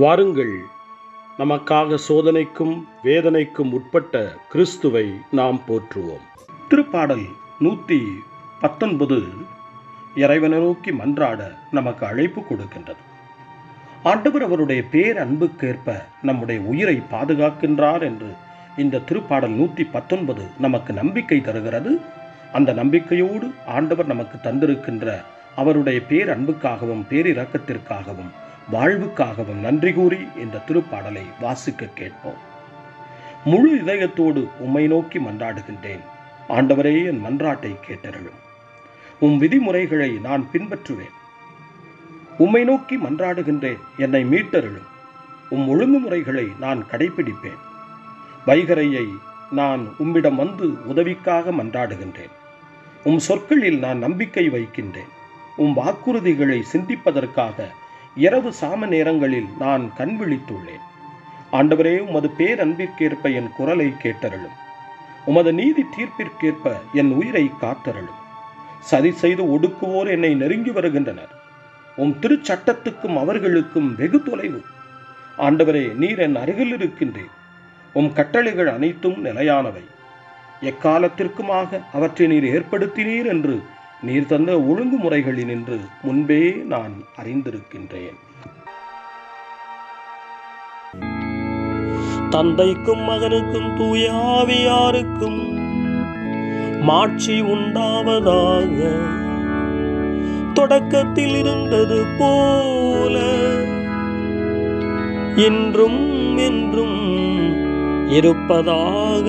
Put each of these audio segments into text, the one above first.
வாருங்கள். நமக்காக சோதனைக்கும் வேதனைக்கும் உட்பட்ட கிறிஸ்துவை நாம் போற்றுவோம். திருப்பாடல் நூற்றி பத்தொன்பது இறைவனை நோக்கி மன்றாட நமக்கு அழைப்பு கொடுக்கின்றது. ஆண்டவர் அவருடைய பேரன்புக்கேற்ப நம்முடைய உயிரை பாதுகாக்கின்றார் என்று இந்த திருப்பாடல் நூற்றி பத்தொன்பது நமக்கு நம்பிக்கை தருகிறது. அந்த நம்பிக்கையோடு ஆண்டவர் நமக்கு தந்திருக்கின்ற அவருடைய பேரன்புக்காகவும் பேரிரக்கத்திற்காகவும் வாழ்வுக்காகவும் நன்றி கூறி என்ற திருப்பாடலை வாசிக்க கேட்போம். முழு இதயத்தோடு உம்மை நோக்கி மன்றாடுகின்றேன். ஆண்டவரே என் மன்றாட்டை கேட்டருளும் உம் விதிமுறைகளை நான் பின்பற்றுவேன். உம்மை நோக்கி மன்றாடுகின்றேன் என்னை மீட்டருளும் உம் ஒழுங்குமுறைகளை நான் கடைபிடிப்பேன் வைகரையை நான் உம்மிடம் வந்து உதவிக்காக மன்றாடுகின்றேன். உம் சொற்களில் நான் நம்பிக்கை வைக்கின்றேன். உம் வாக்குறுதிகளை சிந்திப்பதற்காக இரவு சாம நேரங்களில் நான் கண் விழித்துள்ளேன். ஆண்டவரே உமது பேரன்பிற்கேற்ப என் குரலை கேட்டருளும். உமது நீதி தீர்ப்பிற்கேற்ப என் உயிரை காத்தருளும். சதி செய்து ஒடுக்குவோர் என்னை நெருங்கி வருகின்றனர். உம் திருச்சட்டத்துக்கும் அவர்களுக்கும் வெகு தொலைவு. ஆண்டவரே நீர் என் அருகில் இருக்கின்றேன் உம் கட்டளைகள் அனைத்தும் நிலையானவை. எக்காலத்திற்குமாக அவற்றை நீர் ஏற்படுத்தினீர் என்று நீர் தந்த ஒழுங்குமுறைகளினின்று முன்பே நான் அறிந்திருக்கின்றேன். தந்தைக்கும் மகனுக்கும் தூயாவியாருக்கும் மாட்சி உண்டாவதாக தொடக்கத்தில் இருந்தது போல இன்றும் என்றும் இருப்பதாக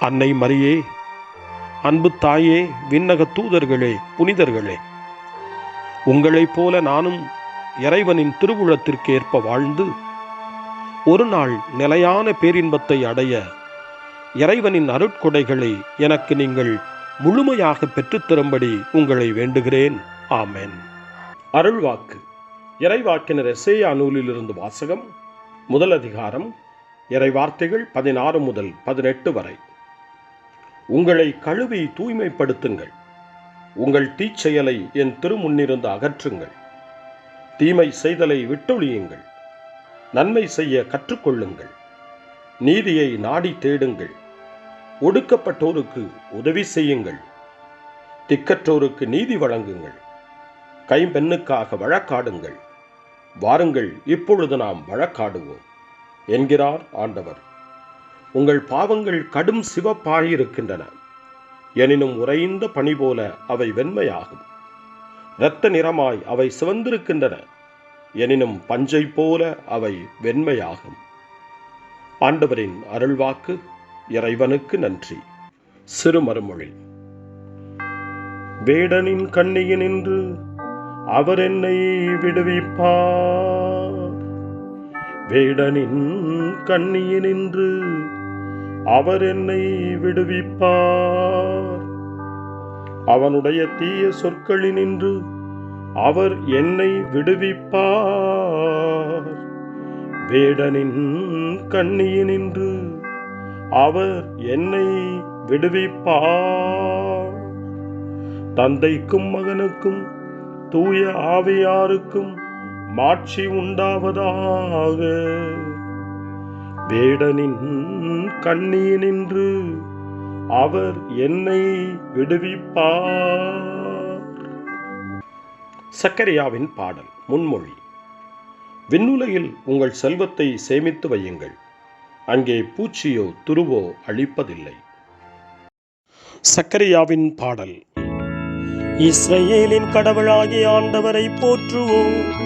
அன்னை மரியே அன்பு தாயே விண்ணக தூதர்களே புனிதர்களே. உங்களைப் போல நானும் இறைவனின் திருவுளத்திற்கு ஏற்ப வாழ்ந்து ஒரு நாள் நிலையான பேரின்பத்தை அடைய இறைவனின் அருட்கொடைகளை எனக்கு நீங்கள் முழுமையாக பெற்றுத்தரும்படி உங்களை வேண்டுகிறேன். ஆமென். அருள்வாக்கு. இறைவாக்கினர் எசேயா நூலிலிருந்து வாசகம் முதல் அதிகாரம் இறைவார்த்தைகள் பதினாறு முதல் பதினெட்டு வரை. உங்களை கழுவி தூய்மைப்படுத்துங்கள். உங்கள் தீச்செயலை என் திருமுன்னிருந்து அகற்றுங்கள். தீமை செய்தலை விட்டொழியுங்கள். நன்மை செய்ய கற்றுக்கொள்ளுங்கள். நீதியை நாடி தேடுங்கள். ஒடுக்கப்பட்டோருக்கு உதவி செய்யுங்கள். திக்கற்றோருக்கு நீதி வழங்குங்கள். கைம்பெண்ணுக்காக வழக்காடுங்கள். வாருங்கள் இப்பொழுது நாம் வழக்காடுவோம் என்கிறார் ஆண்டவர். உங்கள் பாவங்கள் கடும் சிவப்பாயிருக்கின்றன. எனினும் உறைந்த பனி போல அவை வெண்மையாகும். இரத்த நிறமாய் அவை சிவந்திருக்கின்றன. எனினும் பஞ்சை போல அவை வெண்மையாகும். ஆண்டவரின் அருள்வாக்கு இறைவனுக்கு நன்றி. சிறு மறுமொழி வேடனின் கண்ணியினின்று அவர் என்னை விடுவிப்பார். வேடனின் கண்ணியினின்று அவர் என்னை விடுவிப்பார். அவனுடைய தீய சொற்களினின்று அவர் என்னை விடுவிப்பார். வேடனின் கண்ணியினின்று அவர் என்னை விடுவிப்பார். தந்தைக்கும் மகனுக்கும் தூய ஆவியாருக்கும் மாட்சி உண்டாவதாக. வேடனின் கண்ணியினின்று அவர் என்னை விடுவிப்பார். சக்கரியாவின் பாடல் முன்மொழி. விண்ணுலகில் உங்கள் செல்வத்தை சேமித்து வையுங்கள். அங்கே பூச்சியோ துருவோ அழிப்பதில்லை. சக்கரியாவின் பாடல் இஸ்ரேலின் கடவுளாகிய ஆண்டவரை போற்றுவோம்.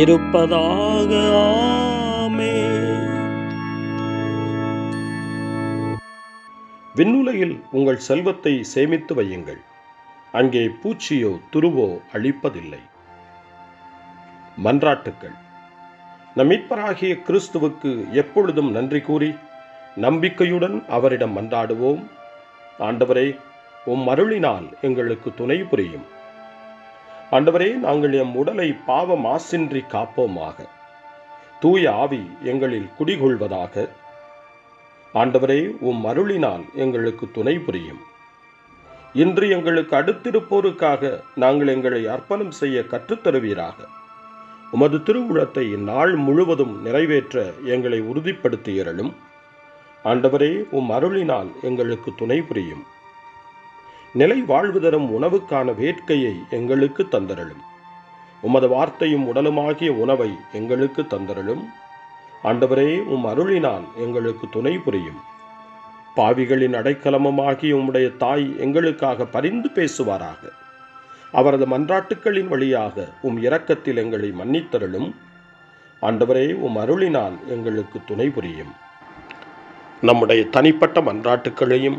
இருப்பதாக ஆமே விண்ணுலையில் உங்கள் செல்வத்தை சேமித்து வையுங்கள். அங்கே பூச்சியோ துருவோ அழிப்பதில்லை. மன்றாட்டுக்கள். நம் மீட்பராகிய கிறிஸ்துவுக்கு எப்பொழுதும் நன்றி கூறி நம்பிக்கையுடன் அவரிடம் மன்றாடுவோம். ஆண்டவரே உம் அருளினால் எங்களுக்கு துணை புரியும். ஆண்டவரே நாங்கள் எம் உடலை பாவ மாசின்றி காப்போமாக. தூய ஆவி எங்களில் குடிகொள்வதாக. ஆண்டவரே உம் அருளினால் எங்களுக்கு துணை புரியும். இன்று எங்களுக்கு அடுத்திருப்போருக்காக நாங்கள் எங்களை அர்ப்பணம் செய்ய கற்றுத்தருவீராக. உமது திருவுளத்தை நாள் முழுவதும் நிறைவேற்ற எங்களை உறுதிப்படுத்தியறலும் ஆண்டவரே உம் அருளினால் எங்களுக்கு துணை புரியும். நிலை வாழ்வு தரும் உணவுக்கான வேட்கையை எங்களுக்கு தந்தரலும் உமது வார்த்தையும் உடலுமாகிய உணவை எங்களுக்கு தந்தரலும் ஆண்டவரே உம் அருளினால் எங்களுக்கு துணை புரியும். பாவிகளின் அடைக்கலமமாகிய உம்முடைய தாய் எங்களுக்காக பரிந்து பேசுவாராக. அவரது மன்றாட்டுக்களின் வழியாக உம் இரக்கத்தில் எங்களை மன்னித்தருளும். ஆண்டவரே உம் அருளினால் எங்களுக்கு துணை புரியும். நம்முடைய தனிப்பட்ட மன்றாட்டுக்களையும்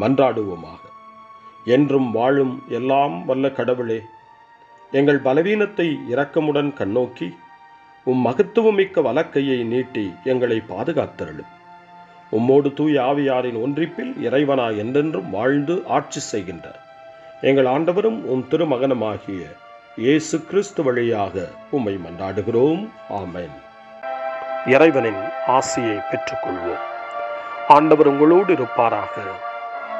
மன்றாடுவோமாக. என்றும் வாழும் எல்லாம் வல்ல கடவுளே எங்கள் பலவீனத்தை இரக்கமுடன் கண்ணோக்கி உம் மகத்துவமிக்க வலக்கையை நீட்டி எங்களை பாதுகாத்தருளும். உம்மோடு தூய் ஆவியாரின் ஒன்றிப்பில் இறைவனா என்றென்றும் வாழ்ந்து ஆட்சி செய்கின்றார். எங்கள் ஆண்டவரும் உம் திருமகனமாகிய இயேசு கிறிஸ்து வழியாக உம்மை மன்றாடுகிறோம். ஆமேன். இறைவனின் ஆசியை பெற்றுக்கொள்வோம். ஆண்டவர் உங்களோடு இருப்பாராக.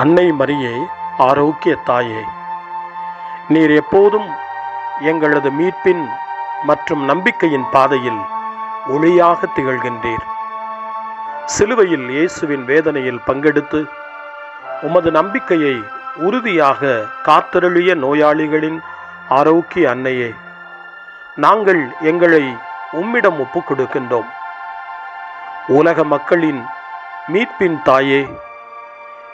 அன்னை மரியே ஆரோக்கிய தாயே. நீர் எப்போதும் எங்களது மீட்பின் மற்றும் நம்பிக்கையின் பாதையில் ஒளியாக திகழ்கின்றீர். சிலுவையில் இயேசுவின் வேதனையில் பங்கெடுத்து உமது நம்பிக்கையை உறுதியாக காத்தருளிய நோயாளிகளின் ஆரோக்கிய அன்னையே நாங்கள் எங்களை உம்மிடம் ஒப்புக் கொடுக்கின்றோம் உலக மக்களின் மீட்பின் தாயே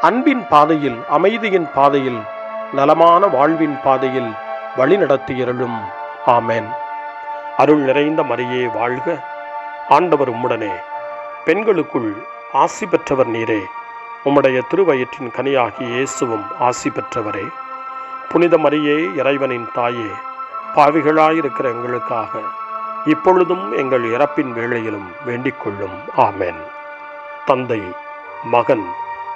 அன்பின் பாதையில் அமைதியின் பாதையில் நலமான வாழ்வின் பாதையில் வழிநடத்தியருளும் ஆமேன். அருள் நிறைந்த மரியே வாழ்க. ஆண்டவர் உம்முடனே. பெண்களுக்குள் ஆசி பெற்றவர் நீரே. உம்முடைய திருவயிற்றின் கனியாகி இயேசுவும் ஆசி பெற்றவரே. புனித மரியே இறைவனின் தாயே பாவிகளாயிருக்கிற எங்களுக்காக இப்பொழுதும் எங்கள் இறப்பின் வேளையிலும் வேண்டிக் கொள்ளும். ஆமேன். தந்தை மகன்